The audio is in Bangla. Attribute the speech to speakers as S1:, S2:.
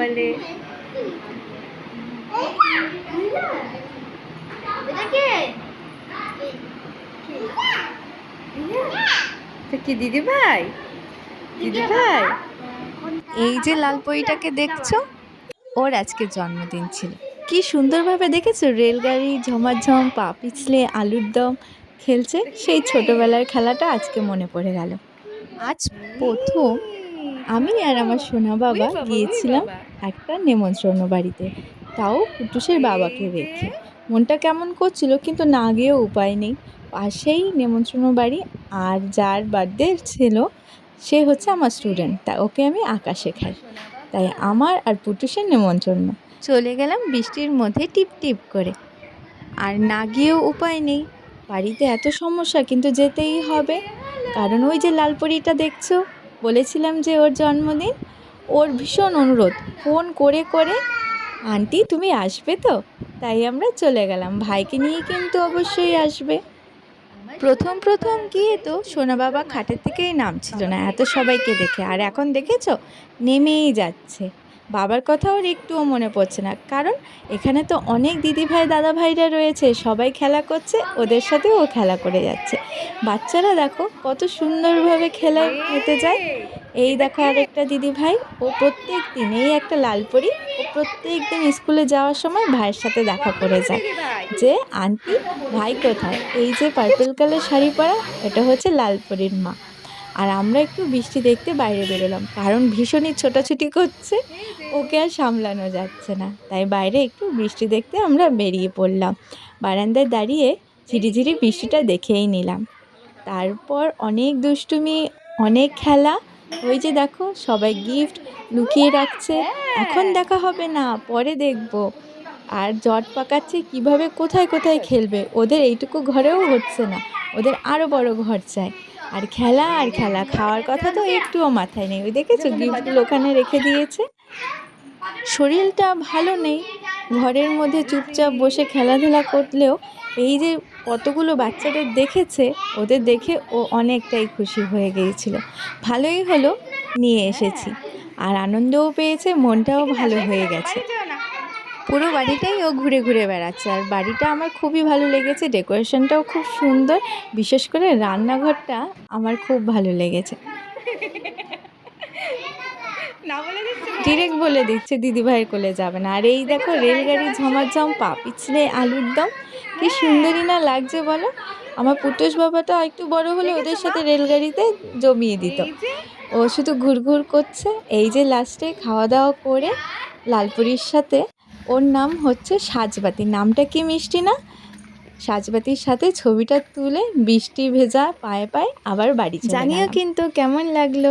S1: বলে। কি দিদি ভাই দিদি ভাই এই যে লাল পরীটাকে দেখছ? ওর আজকে জন্মদিন ছিল। কি সুন্দরভাবে দেখেছ? রেলগাড়ি, ঝমাঝম, পা পিছলে আলুর দম খেলছে। সেই ছোটবেলার খেলাটা আজকে মনে পড়ে গেল। আজ প্রথম আমি আর আমার সোনা বাবা গিয়েছিলাম একটা নেমন্ত্রণ বাড়িতে। তাও কুটুসের বাবাকে রেখে। মনটা কেমন করছিল কিন্তু না গিয়েও উপায় নেই। পাশেই নেমন্ত্রণ বাড়ি আর যার বার্থডে ছিল সে হচ্ছে আমার স্টুডেন্ট তা ওকে আমি আঁকা শেখাই। তাই আমার আর পুটুসের নেমন্ত্রণ চলে গেলাম বৃষ্টির মধ্যে টিপ টিপ করে। আর না গিয়েও উপায় নেই। বাড়িতে এত সমস্যা কিন্তু যেতেই হবে। কারণ ওই যে লালপরিটা দেখছ? বলেছিলাম যে ওর জন্মদিন, ওর ভীষণ অনুরোধ। ফোন করে করে, আন্টি, তুমি আসবে তো? তাই আমরা চলে গেলাম। ভাইকে নিয়ে কিন্তু অবশ্যই আসবে। প্রথম প্রথম গিয়ে তো সোনা বাবা খাটের থেকেই নামছিল না, এত সবাইকে দেখে। আর এখন দেখেছ? নেমেই যাচ্ছে। বাবার কথা ওর একটুও মনে পড়ছে না। কারণ এখানে তো অনেক দিদি ভাই দাদা ভাইরা রয়েছে। সবাই খেলা করছে, ওদের সাথেও ও খেলা করে যাচ্ছে। বাচ্চারা দেখো কত সুন্দরভাবে খেলা হেঁটে যায়। এই দেখো আরেকটা দিদি ভাই ও প্রত্যেক দিন এই একটা লাল পরি ও প্রত্যেক দিন স্কুলে যাওয়ার সময় ভাইয়ের সাথে দেখা করে যায়। যে, আন্টি, ভাই কোথায়? এই যে পার্পল কালার শাড়ি পরা, এটা হচ্ছে লালপরির মা। আর আমরা একটু বৃষ্টি দেখতে বাইরে বেরোলাম, কারণ ভীষণই ছোটাছুটি করছে। ওকে আর সামলানো যাচ্ছে না। তাই বাইরে একটু বৃষ্টি দেখতে আমরা বেরিয়ে পড়লাম। বারান্দায় দাঁড়িয়ে ঝিরিঝিরি বৃষ্টিটা দেখেই নিলাম। তারপর অনেক দুষ্টুমি, অনেক খেলা। ওই যে দেখো, সবাই গিফট লুকিয়ে রাখছে। এখন দেখা হবে না, পরে দেখব। আর জট পাকাচ্ছে কীভাবে, কোথায় কোথায় খেলবে? ওদের এইটুকু ঘরেও হচ্ছে না। ওদের আরও বড় ঘর চাই। আর খেলা আর খেলা। খাওয়ার কথা তো একটুও মাথায় নেই। ওই দেখেছ, গিফটগুলো ওখানে রেখে দিয়েছে। শরীরটা ভালো নেই। ঘরের মধ্যে চুপচাপ বসে খেলাধুলা করলেও এই যে কতগুলো বাচ্চাদের দেখেছে, ওদের দেখে ও অনেকটাই খুশি হয়ে গিয়েছিল। ভালোই হলো, নিয়ে এসেছি। আর আনন্দও পেয়েছে, মনটাও ভালো হয়ে গেছে। পুরো বাড়িটাই ও ঘুরে ঘুরে বেড়াচ্ছে। আর বাড়িটা আমার খুবই ভালো লেগেছে ডেকোরেশনটাও খুব সুন্দর। বিশেষ করে রান্নাঘরটা আমার খুব ভালো লেগেছে। ডিরেক্ট বলে দিচ্ছে দিদিভাইয়ের কোলে যাবে না। আর এই দেখো রেলগাড়ি ঝমাঝম পা পিছলে আলুর দম। কি সুন্দরই না লাগছে বলো? আমার পুটোষ বাবাটা একটু বড় হলে ওদের সাথে রেলগাড়িতে জমিয়ে দিত। ও শুধু ঘুরঘুর করছে এই যে লাস্টে খাওয়া দাওয়া করে লালপুরির সাথে ওর নাম হচ্ছে সাজবাতি। নামটা কি মিষ্টি না? সাজবাতির সাথে ছবিটা তুলে বৃষ্টি ভেজা পায়ে পায়ে আবার বাড়ি জানিও কিন্তু কেমন লাগল?